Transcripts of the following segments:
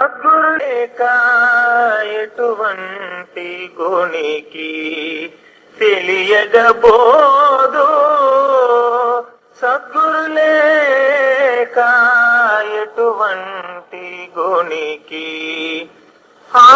సద్గురు లేక ఎటువంటి గుణికి తెలియగబోదు. సద్గురు లేక ఎటువంటి గుణికి ఆ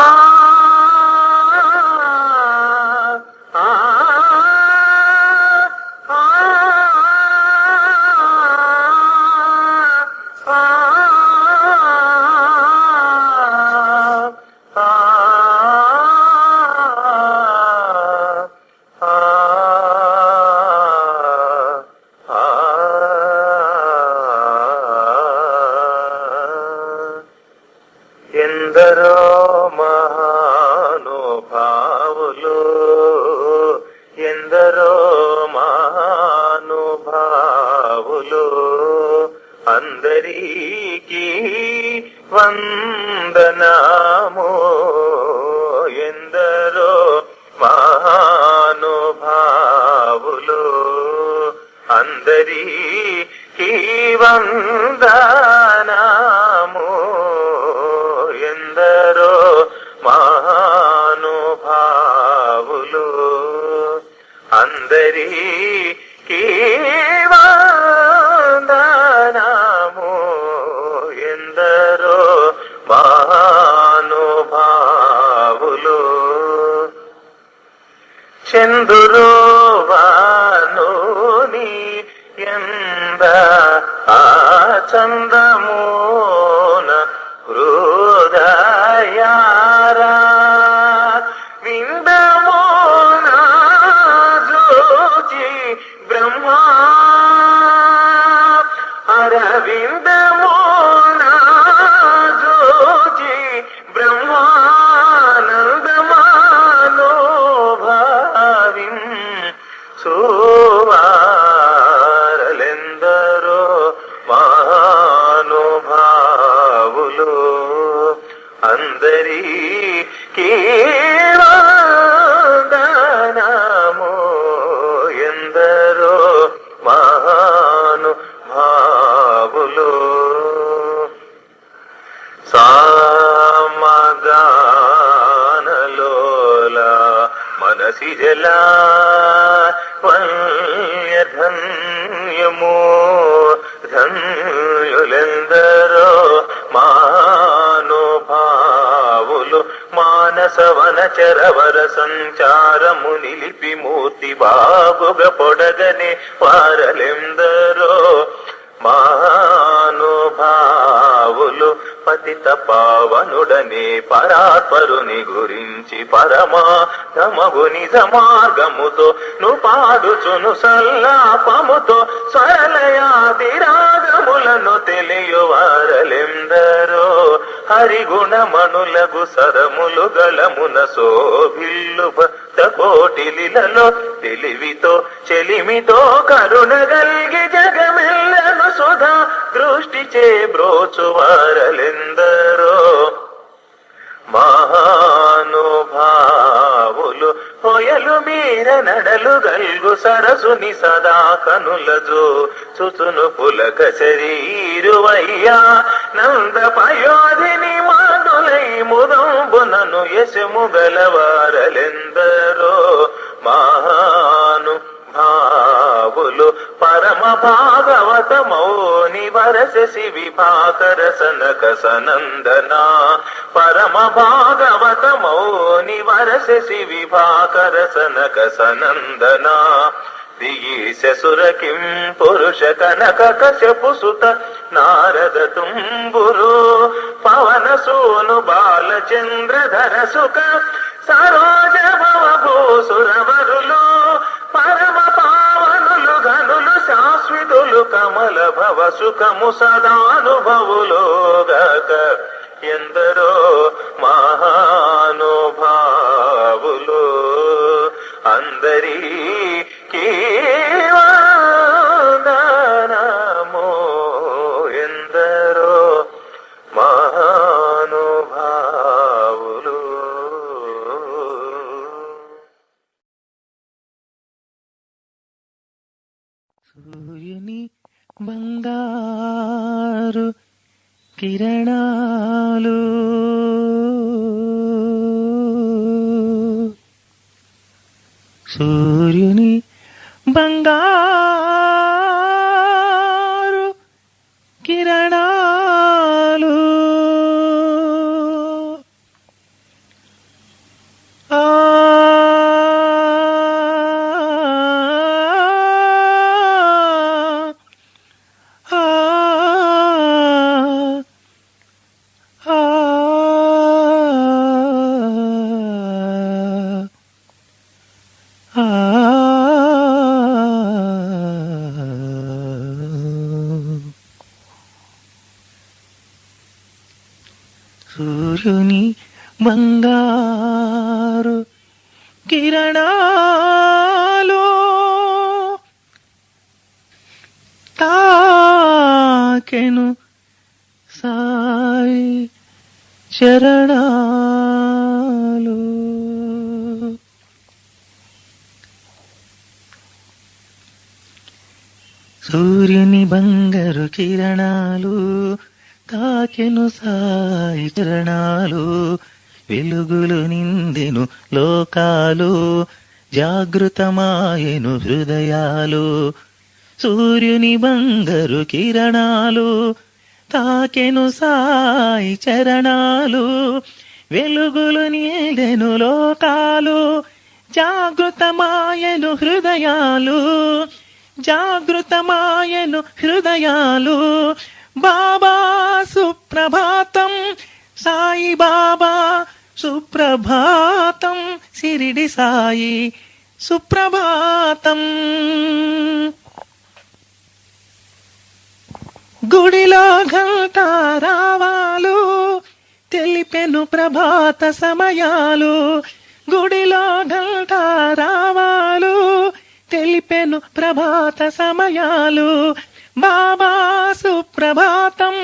ఎందరో మహానుభావులు ఎందరో మహానుభావులు అందరికీ వందనాము. ఎందరో మహానుభావులు అందరికీ వంద అందరికీ వందనాము. ఎందరో మహానుభావులు. చందురు వానుని ఎంద ఆ చందమోన అందరికీ వందనము ఎందరో మహానుభావులు. సామగానలోల మనసి జలా ధన్యమో సవన చరవర సంచారము నిలిపి మూర్తి బాగుగ పొడగనే వారలెందరో మహానుభావులు పతిత పావనుడనే పరాత్పరుని గురించి పరమా తమగు నిజ మార్గముతో ను పాడుచును సల్లాపముతో స్వరలయాది రాగములను తెలియవారలెందరో హరిగుణమణులగు సరములు గలమున సోభిల్లు భక్తకోటిలిలలో తెలివితో చెలిమితో కరుణ గల్గి జగమెల్లను సుధా దృష్టి చే బ్రోచువారలెందరో. మహానుభావులు పొయలు మీర నడలు గల్గు సరసుని సదా కనులజో చుచును పులక శరీరువయ్యా నంద పయోధిని మానులై ముదంబునను యశము గలవారలెందరో మహాను భావులు పరమ భాగవతమౌని వరస శివి భాకర సనక సనందనా. పరమ భాగవతమౌని వరస శివి భాకర సనక సనందనా. దిగీశ సురకిం పురుష కనక కశపుసుత నారద తుంబురు పవన సోను బాలచంద్రధర సుఖ సరోజ భవభూసురవరులు పరమ పావనులు ఘనులు శాశ్వతులు కమల భవ సుఖము సదానుభవులు గక ఎందరో మహానుభావులు అందరికీ కిరణాలు. సూర్యుని బంగారు సూర్యుని బంగారు కిరణాలో తాకెను సాయి చరణాలు. సూర్యుని బంగారు కిరణాలు తాకెను సాయి చరణాలు వెలుగులు నిందెను లోకాలు జాగృతమాయెను హృదయాలు సూర్యుని బంగారు కిరణాలు తాకెను సాయి చరణాలు వెలుగులు నీడెను లోకాలు జాగృతమాయను హృదయాలు జాగృతమాయను హృదయాలు బాబా సుప్రభాతం సాయి బాబా సుప్రభాతం సిరిడి సాయి సుప్రభాతం. గుడిలో ఘంటారావాలు తెలిపెను ప్రభాత సమయాలు. గుడిలో ఘంటారావాలు తెలిపెను ప్రభాత సమయాలు. బాబా సుప్రభాతం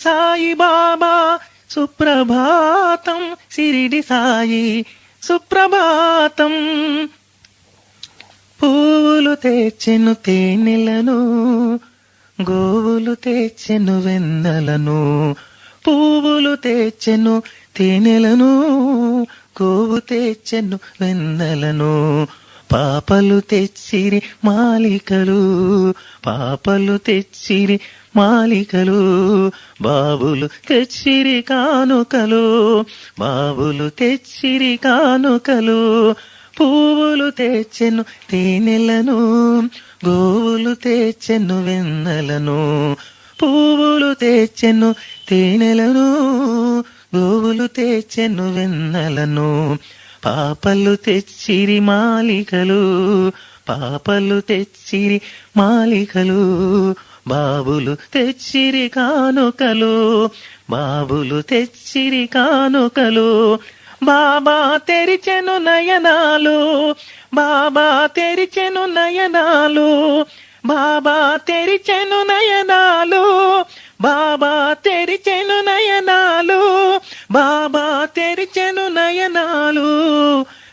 సాయి బాబా సుప్రభాతం సిరిడి సాయి సుప్రభాతం. పూలు తెచ్చెను తేనెలను గోవులు తెచ్చెను వెన్నెలను పువ్వులు తెచ్చెను తేనెలను గోవు తెచ్చెను వెన్నెలను. పాపలు తెచ్చిరి మాలికలు పాపలు తెచ్చిరి మాలికలు బాబులు తెచ్చిరి కానుకలు బాబులు తెచ్చిరి కానుకలు పువ్వులు తెచ్చెను తేనెలను గోవులు తెచ్చెను వెన్నెలను పువ్వులు తెచ్చెను తేనెలను గోవులు తెచ్చెను వెన్నెలను పాపలు తెచ్చిరి మాలికలు పాపలు తెచ్చిరి మాలికలు బాబులు తెచ్చిరి కానుకలు బాబులు తెచ్చిరి కానుకలు బాబా తెరిచెను నయనాలు బాబా తెరిచెను నయనాలు బాబా తెరిచెను నయనాలు బాబా తెరిచెను నయనాలు బాబా తెరిచెను నయనాలు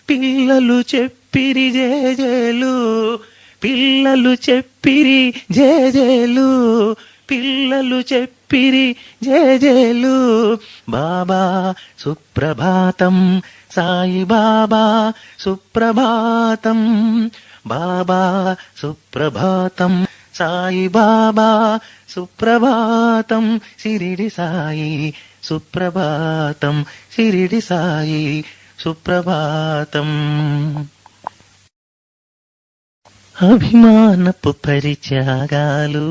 పిల్లలు చెప్పిరి జేజేలు పిల్లలు చెప్పిరి జేజేలు పిల్లలు చెప్పిరి జేజేలు. బాబా సుప్రభాతం సాయి బాబా సుప్రభాతం బాబా సుప్రభాతం. సాయి బాబా సుప్రభాతం సిరిడి సాయి సుప్రభాతం సిరిడి సాయి సుప్రభాతం. అభిమానపు పరిత్యాగాలు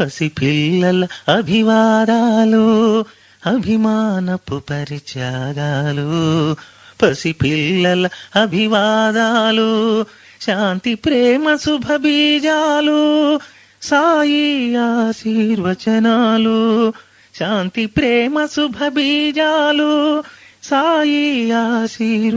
పసిపిల్లల అభివాదాలు అభిమానపు పరిత్యాగాలు పసిపిల్లల అభివాదాలు శాంతి ప్రేమ శుభ బీజాలు సాయి ఆశీర్వచనాలు. శాంతి ప్రేమ శుభ బీజాలు సాయి ఆశీర్వ